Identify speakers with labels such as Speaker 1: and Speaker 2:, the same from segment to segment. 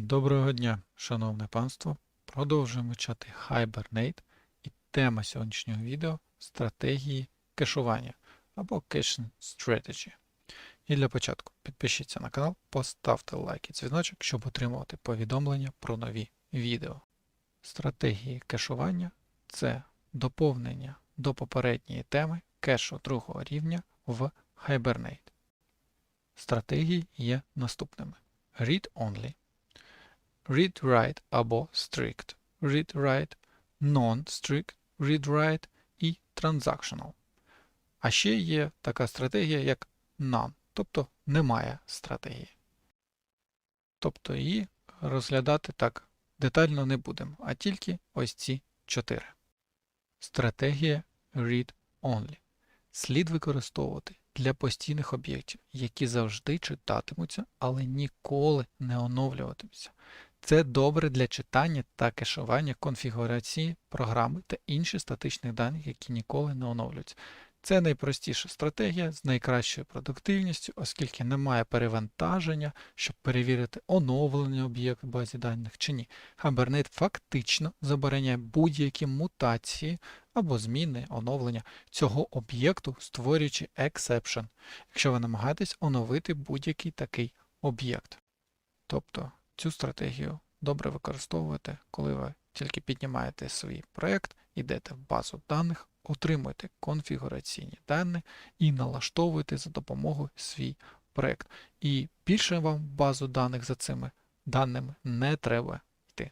Speaker 1: Доброго дня, шановне панство. Продовжуємо вчати Hibernate і тема сьогоднішнього відео стратегії кешування або Caching Strategy. І для початку підпишіться на канал, поставте лайк і дзвіночок, щоб отримувати повідомлення про нові відео. Стратегії кешування це доповнення до попередньої теми кешу другого рівня в Hibernate. Стратегії є наступними: Read-only, read-write або strict, read-write, non-strict, read-write і transactional. А ще є така стратегія, як none, тобто немає стратегії. Тобто її розглядати так детально не будемо, а тільки ось ці чотири. Стратегія read-only слід використовувати для постійних об'єктів, які завжди читатимуться, але ніколи не оновлюватимуться. Це добре для читання та кешування конфігурації програми та інших статичних даних, які ніколи не оновлюються. Це найпростіша стратегія з найкращою продуктивністю, оскільки немає перевантаження, щоб перевірити оновлення об'єкту в базі даних чи ні. Hibernate фактично забороняє будь-які мутації або зміни оновлення цього об'єкту, створюючи exception, якщо ви намагаєтесь оновити будь-який такий об'єкт. Тобто цю стратегію добре використовуєте, коли ви тільки піднімаєте свій проєкт, йдете в базу даних, отримуєте конфігураційні дані і налаштовуєте за допомогою свій проєкт. І більше вам базу даних за цими даними не треба йти.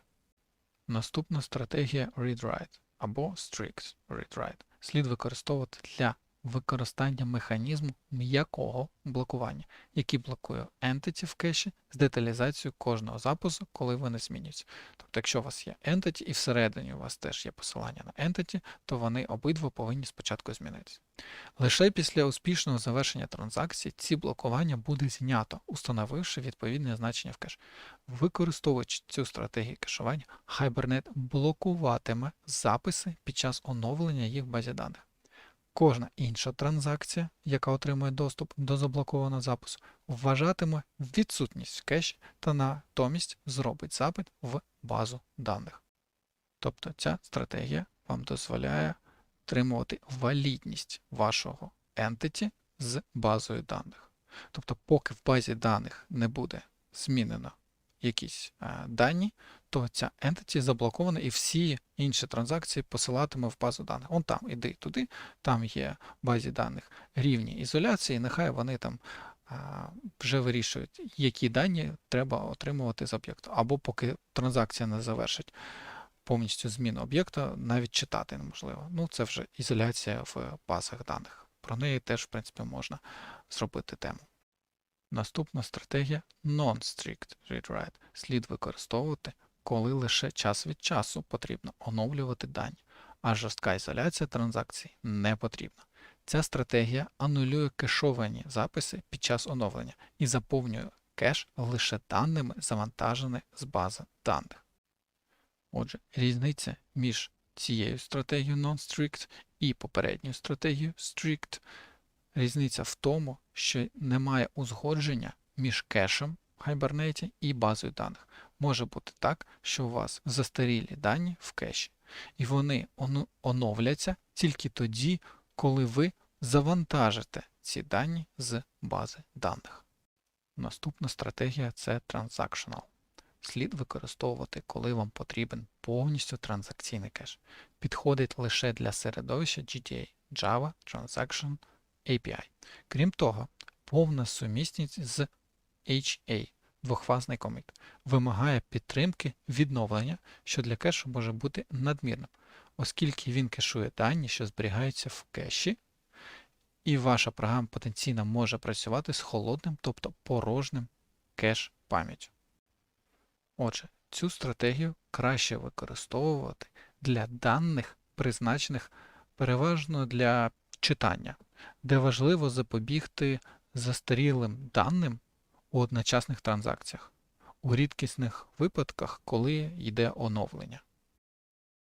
Speaker 1: Наступна стратегія read-write або strict read-write слід використовувати для використання механізму м'якого блокування, який блокує entity в кеші з деталізацією кожного запису, коли вони змінюються. Тобто, якщо у вас є entity і всередині у вас теж є посилання на entity, то вони обидва повинні спочатку змінитися. Лише після успішного завершення транзакції ці блокування буде знято, установивши відповідне значення в кеш. Використовуючи цю стратегію кешування, Hibernate блокуватиме записи під час оновлення їх в базі даних. Кожна інша транзакція, яка отримує доступ до заблокованого запису, вважатиме відсутність в кеші та натомість зробить запит в базу даних. Тобто ця стратегія вам дозволяє отримувати валідність вашого entity з базою даних. Тобто, поки в базі даних не буде змінено якісь е, дані, то ця entity заблокована і всі інші транзакції посилатиме в базу даних. Он там, іди туди, там є в базі даних рівні ізоляції, нехай вони там вже вирішують, які дані треба отримувати з об'єкту. Або поки транзакція не завершить повністю зміну об'єкта, навіть читати неможливо. Ну, це вже ізоляція в базах даних. Про неї теж, в принципі, можна зробити тему. Наступна стратегія Non-Strict Read-Write слід використовувати, коли лише час від часу потрібно оновлювати дані, а жорстка ізоляція транзакцій не потрібна. Ця стратегія анулює кешовані записи під час оновлення і заповнює кеш лише даними, завантаженими з бази даних. Отже, різниця між цією стратегією Non-Strict і попередньою стратегією Strict Різниця в тому, що немає узгодження між кешем в Hibernate і базою даних. Може бути так, що у вас застарілі дані в кеші, і вони оновляться тільки тоді, коли ви завантажите ці дані з бази даних. Наступна стратегія це Transactional. Слід використовувати, коли вам потрібен повністю транзакційний кеш. Підходить лише для середовища GTA, Java, Transaction API. Крім того, повна сумісність з HA двохфазний коміт вимагає підтримки відновлення, що для кешу може бути надмірним, оскільки він кешує дані, що зберігаються в кеші, і ваша програма потенційно може працювати з холодним, тобто порожним кеш пам'яттю. Отже, цю стратегію краще використовувати для даних, призначених переважно для читання де важливо запобігти застарілим даним у одночасних транзакціях, у рідкісних випадках, коли йде оновлення.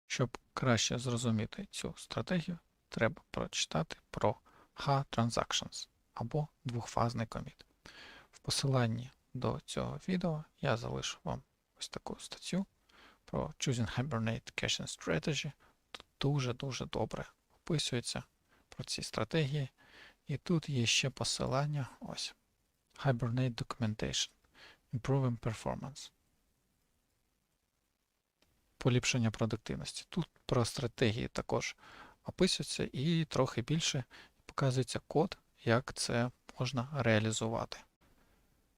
Speaker 1: Щоб краще зрозуміти цю стратегію, треба прочитати про H-Transactions або двохфазний коміт. В посиланні до цього відео я залишу вам ось таку статтю про Choosing Hibernate Caching Strategy. Тут дуже-дуже добре описується про ці стратегії. І тут є ще посилання. Ось. Hibernate Documentation. Improving Performance. Поліпшення продуктивності. Тут про стратегії також описується і трохи більше показується код, як це можна реалізувати.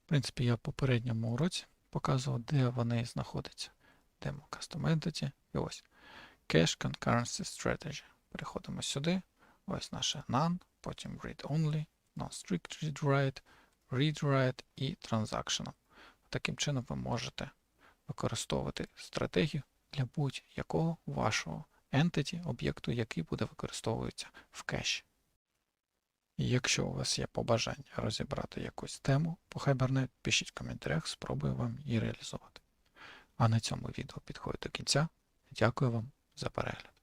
Speaker 1: В принципі, я в попередньому уроці показував, де вони знаходяться. Demo Custom Entity і ось Cache Concurrency Strategy. Переходимо сюди. Ось наше none, потім read only, non-strict read write, read write і transactional. Таким чином ви можете використовувати стратегію для будь-якого вашого entity, об'єкту, який буде використовуватися в кеші. Якщо у вас є побажання розібрати якусь тему по Hibernate, пишіть в коментарях, спробую вам її реалізувати. А на цьому відео підходить до кінця. Дякую вам за перегляд.